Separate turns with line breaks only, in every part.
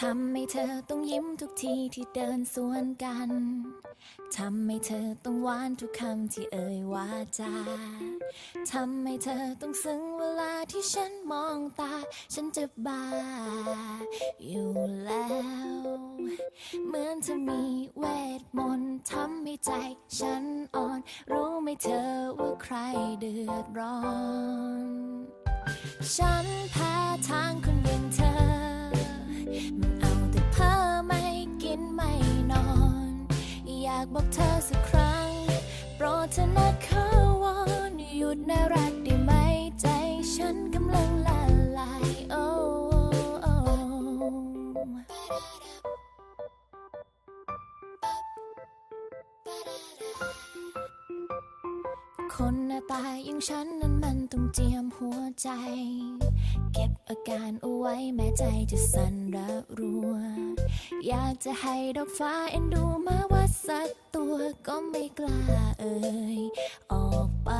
ทำให้เธอต้องยิ้มทุกทีที่เดินสวนกัน ทำให้เธอต้องหวานทุกคำที่เอ่ยวาจา ทำให้เธอต้องซึ้งเวลาที่ฉันมองตา ฉันจะบ้าอยู่แล้ว เหมือนเธอมีเวทมนต์ทำให้ใจฉันอ่อน รู้ไหมเธอว่าใครเดือดร้อน ฉันแพ้ทางคนอย่างเธอากบอกเธอสักครั้ง โปรดเธอนะขอวอนหยุดน่ารักได้ไหมใจฉันกำลังละลายโอ้โอ้คนหน้าตายอย่างฉันนั้นมันต้องเจียมหัวใจ เก็บอาการเอาไว้แม้ใจจะสั่นระรัว อยากจะให้ดอกฟ้าเอ็นดูมาว่าสักตัวก็ไม่กล้าเอ่ยออกไป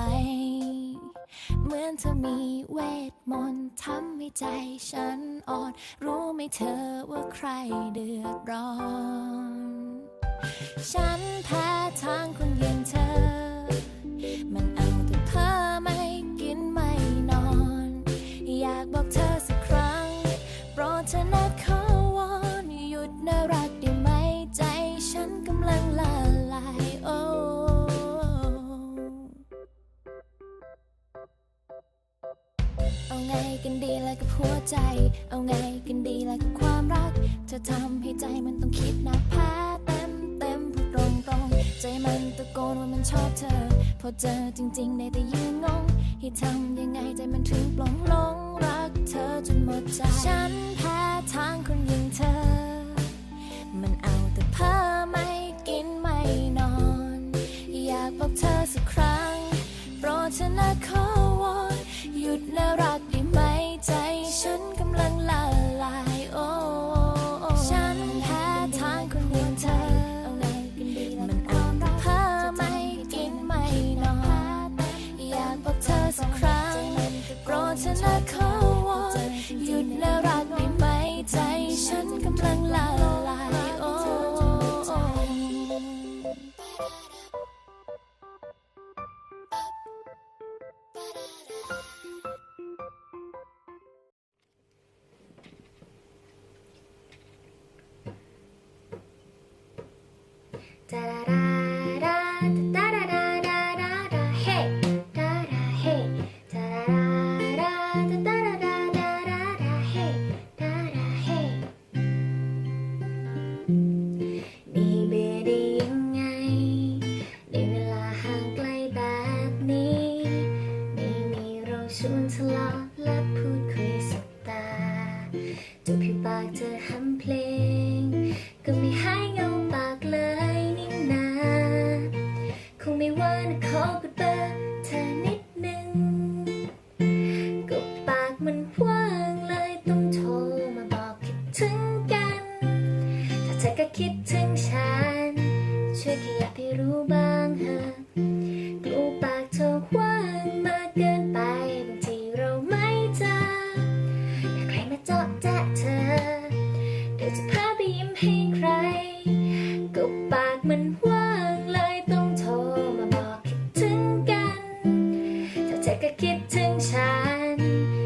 เหมือนเธอมีเวทมนต์ทำให้ใจฉันอ่อน รู้ไหมเธอว่าใครเดือดร้อน ฉันแพ้ทางคนเดียว ไงกันดีล่ะกับหัวใจ เอาไงกันดีล่ะกับความรัก เธอทำให้ใจมันต้องคิดหนักแพ้เต็มเต็มพูดตรงตรงใจมันตะโกนว่ามันชอบเธอ พอเจอจริงๆได้แต่ยืนงง ให้ทำยังไงใจมันถึงปลงหลงรักเธอจนหมดใจ ฉันแพ้ทางคนอย่างเธอ มันเอาแต่เพ้อไม่กินไม่นอน อยากบอกเธอสักครั้ง โปรดเธอนะขอวอนหยุดน่ารัก นี่ อกดเบอร์เธอนิดนึงก็ปากมันว่างเลยต้องโทรมาบอกคิดถึงกัน ถ้าเธอก็คิดถึงฉัน ช่วยขยับให้รู้บ้างเถอะกลัวปากเธอว่างมากเกินไปบางทีเราไม่เจอถ้าใครมาเจาะแจ๊ะเธอ เดี๋ยวจะพาไปยิ้มให้ใครก็ปากมันว่ ก็คิดถึงฉัน